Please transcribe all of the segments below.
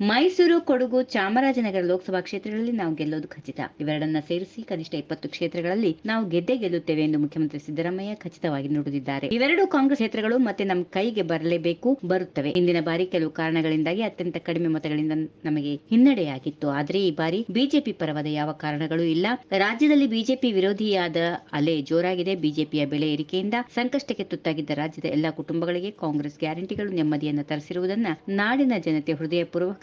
ಮೈಸೂರು, ಕೊಡಗು, ಚಾಮರಾಜನಗರ ಲೋಕಸಭಾ ಕ್ಷೇತ್ರಗಳಲ್ಲಿ ನಾವು ಗೆಲ್ಲೋದು ಖಚಿತ. ಇವೆರಡನ್ನ ಸೇರಿಸಿ ಕನಿಷ್ಠ ಇಪ್ಪತ್ತು ಕ್ಷೇತ್ರಗಳಲ್ಲಿ ನಾವು ಗೆದ್ದೇ ಗೆಲ್ಲುತ್ತೇವೆ ಎಂದು ಮುಖ್ಯಮಂತ್ರಿ ಸಿದ್ದರಾಮಯ್ಯ ಖಚಿತವಾಗಿ ನುಡಿದಿದ್ದಾರೆ. ಇವೆರಡು ಕಾಂಗ್ರೆಸ್ ಕ್ಷೇತ್ರಗಳು ಮತ್ತೆ ನಮ್ಮ ಕೈಗೆ ಬರಲೇಬೇಕು, ಬರುತ್ತವೆ. ಇಂದಿನ ಬಾರಿ ಕೆಲವು ಕಾರಣಗಳಿಂದಾಗಿ ಅತ್ಯಂತ ಕಡಿಮೆ ಮತಗಳಿಂದ ನಮಗೆ ಹಿನ್ನಡೆಯಾಗಿತ್ತು. ಆದರೆ ಈ ಬಾರಿ ಬಿಜೆಪಿ ಪರವಾದ ಯಾವ ಕಾರಣಗಳು ಇಲ್ಲ. ರಾಜ್ಯದಲ್ಲಿ ಬಿಜೆಪಿ ವಿರೋಧಿಯಾದ ಅಲೆ ಜೋರಾಗಿದೆ. ಬಿಜೆಪಿಯ ಬೆಲೆ ಏರಿಕೆಯಿಂದ ಸಂಕಷ್ಟಕ್ಕೆ ತುತ್ತಾಗಿದ್ದ ರಾಜ್ಯದ ಎಲ್ಲಾ ಕುಟುಂಬಗಳಿಗೆ ಕಾಂಗ್ರೆಸ್ ಗ್ಯಾರಂಟಿಗಳು ನೆಮ್ಮದಿಯನ್ನು ತರಿಸಿರುವುದನ್ನ ನಾಡಿನ ಜನತೆ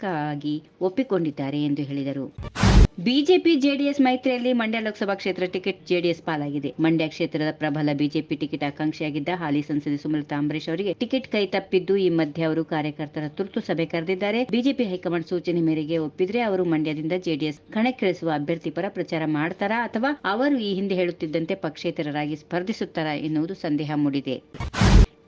ಹೃದಯಪೂರ್ವಕವಾಗಿ ಒಪ್ಪಿಕೊಂಡಿದ್ದಾರೆ ಎಂದು ಹೇಳಿದರು. ಬಿಜೆಪಿ ಜೆಡಿಎಸ್ ಮೈತ್ರಿಯಲ್ಲಿ ಮಂಡ್ಯ ಲೋಕಸಭಾ ಕ್ಷೇತ್ರ ಟಿಕೆಟ್ ಜೆಡಿಎಸ್ ಪಾಲಾಗಿದೆ. ಮಂಡ್ಯ ಕ್ಷೇತ್ರದ ಪ್ರಬಲ ಬಿಜೆಪಿ ಟಿಕೆಟ್ ಆಕಾಂಕ್ಷಿಯಾಗಿದ್ದ ಹಾಲಿ ಸಂಸದೆ ಸುಮಲತಾ ಅಂಬರೀಶ್ ಅವರಿಗೆ ಟಿಕೆಟ್ ಕೈ ತಪ್ಪಿದ್ದು ಈ ಮಧ್ಯೆ ಅವರು ಕಾರ್ಯಕರ್ತರ ತುರ್ತು ಸಭೆ ಕರೆದಿದ್ದಾರೆ. ಬಿಜೆಪಿ ಹೈಕಮಾಂಡ್ ಸೂಚನೆ ಮೇರೆಗೆ ಒಪ್ಪಿದ್ರೆ ಅವರು ಮಂಡ್ಯದಿಂದ ಜೆಡಿಎಸ್ ಕಣಕ್ಕಿಳಿಸುವ ಅಭ್ಯರ್ಥಿ ಪರ ಪ್ರಚಾರ ಮಾಡ್ತಾರಾ ಅಥವಾ ಅವರು ಈ ಹಿಂದೆ ಹೇಳುತ್ತಿದ್ದಂತೆ ಪಕ್ಷೇತರರಾಗಿ ಸ್ಪರ್ಧಿಸುತ್ತಾರಾ ಎನ್ನುವುದು ಸಂದೇಹ ಮೂಡಿದೆ.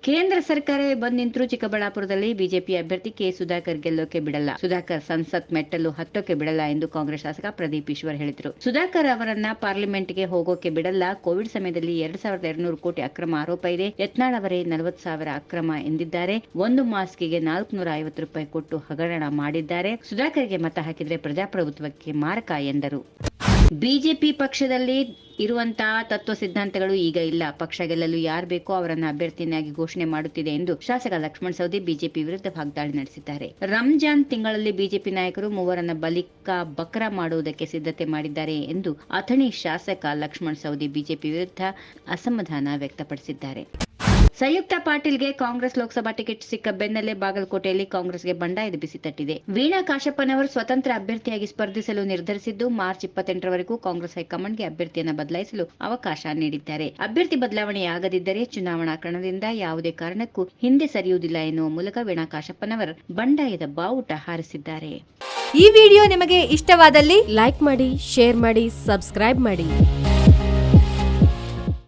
ಕೇಂದ್ರ ಸರ್ಕಾರವೇ ಬಂದ್ ನಿಂತರೂ ಚಿಕ್ಕಬಳ್ಳಾಪುರದಲ್ಲಿ ಬಿಜೆಪಿ ಅಭ್ಯರ್ಥಿ ಕೆ ಸುಧಾಕರ್ ಗೆಲ್ಲೋಕೆ ಬಿಡಲ್ಲ. ಸುಧಾಕರ್ ಸಂಸತ್ ಮೆಟ್ಟಲು ಹತ್ತೋಕೆ ಬಿಡಲ್ಲ ಎಂದು ಕಾಂಗ್ರೆಸ್ ಶಾಸಕ ಪ್ರದೀಪ್ ಈಶ್ವರ್ ಹೇಳಿದರು. ಸುಧಾಕರ್ ಅವರನ್ನ ಪಾರ್ಲಿಮೆಂಟ್ಗೆ ಹೋಗೋಕೆ ಬಿಡಲ್ಲ. ಕೋವಿಡ್ ಸಮಯದಲ್ಲಿ ಎರಡ್ ಸಾವಿರದ ಎರಡ್ನೂರು ಕೋಟಿ ಅಕ್ರಮ ಆರೋಪ ಇದೆ. ಯತ್ನಾಳ್ ಅವರೇ ನಲವತ್ತು ಸಾವಿರ ಅಕ್ರಮ ಎಂದಿದ್ದಾರೆ. ಒಂದು ಮಾಸ್ಕಿಗೆ ನಾಲ್ಕುನೂರ ಐವತ್ತು ರೂಪಾಯಿ ಕೊಟ್ಟು ಹಗರಣ ಮಾಡಿದ್ದಾರೆ. ಸುಧಾಕರ್ಗೆ ಮತ ಹಾಕಿದ್ರೆ ಪ್ರಜಾಪ್ರಭುತ್ವಕ್ಕೆ ಮಾರಕ ಎಂದರು. ಬಿಜೆಪಿ ಪಕ್ಷದಲ್ಲಿ ಇರುವಂತಹ ತತ್ವ ಸಿದ್ಧಾಂತಗಳು ಈಗ ಇಲ್ಲ. ಪಕ್ಷ ಗೆಲ್ಲಲು ಯಾರು ಬೇಕೋ ಅವರನ್ನ ಅಭ್ಯರ್ಥಿಯನ್ನಾಗಿ ಘೋಷಣೆ ಮಾಡುತ್ತಿದೆ ಎಂದು ಶಾಸಕ ಲಕ್ಷ್ಮಣ ಸವದಿ ಬಿಜೆಪಿ ವಿರುದ್ಧ ವಾಗ್ದಾಳಿ ನಡೆಸಿದ್ದಾರೆ. ರಂಜಾನ್ ತಿಂಗಳಲ್ಲಿ ಬಿಜೆಪಿ ನಾಯಕರು ಮೂವರನ್ನ ಬಲಿಕ ಬಕ್ರ ಮಾಡುವುದಕ್ಕೆ ಸಿದ್ಧತೆ ಮಾಡಿದ್ದಾರೆ ಎಂದು ಅಥಣಿ ಶಾಸಕ ಲಕ್ಷ್ಮಣ ಸವದಿ ಬಿಜೆಪಿ ವಿರುದ್ಧ ಅಸಮಾಧಾನ ವ್ಯಕ್ತಪಡಿಸಿದ್ದಾರೆ. ಸಂಯುಕ್ತ ಪಾಟೀಲ್ಗೆ ಕಾಂಗ್ರೆಸ್ ಲೋಕಸಭಾ ಟಿಕೆಟ್ ಸಿಕ್ಕ ಬೆನ್ನಲ್ಲೇ ಬಾಗಲಕೋಟೆಯಲ್ಲಿ ಕಾಂಗ್ರೆಸ್ಗೆ ಬಂಡಾಯದ ಬಿಸಿ ತಟ್ಟಿದೆ. ವೀಣಾ ಕಾಶಪ್ಪನವರು ಸ್ವತಂತ್ರ ಅಭ್ಯರ್ಥಿಯಾಗಿ ಸ್ಪರ್ಧಿಸಲು ನಿರ್ಧರಿಸಿದ್ದು, ಮಾರ್ಚ್ ಇಪ್ಪತ್ತೆಂಟರವರೆಗೂ ಕಾಂಗ್ರೆಸ್ ಹೈಕಮಾಂಡ್ಗೆ ಅಭ್ಯರ್ಥಿಯನ್ನು ಬದಲಾಯಿಸಲು ಅವಕಾಶ ನೀಡಿದ್ದಾರೆ. ಅಭ್ಯರ್ಥಿ ಬದಲಾವಣೆಯಾಗದಿದ್ದರೆ ಚುನಾವಣಾ ಕಣದಿಂದ ಯಾವುದೇ ಕಾರಣಕ್ಕೂ ಹಿಂದೆ ಸರಿಯುವುದಿಲ್ಲ ಎನ್ನುವ ಮೂಲಕ ವೀಣಾ ಕಾಶಪ್ಪನವರ್ ಬಂಡಾಯದ ಬಾವುಟ ಹಾರಿಸಿದ್ದಾರೆ. ಈ ವಿಡಿಯೋ ನಿಮಗೆ ಇಷ್ಟವಾದಲ್ಲಿ ಲೈಕ್ ಮಾಡಿ, ಶೇರ್ ಮಾಡಿ, ಸಬ್ಸ್ಕ್ರೈಬ್ ಮಾಡಿ.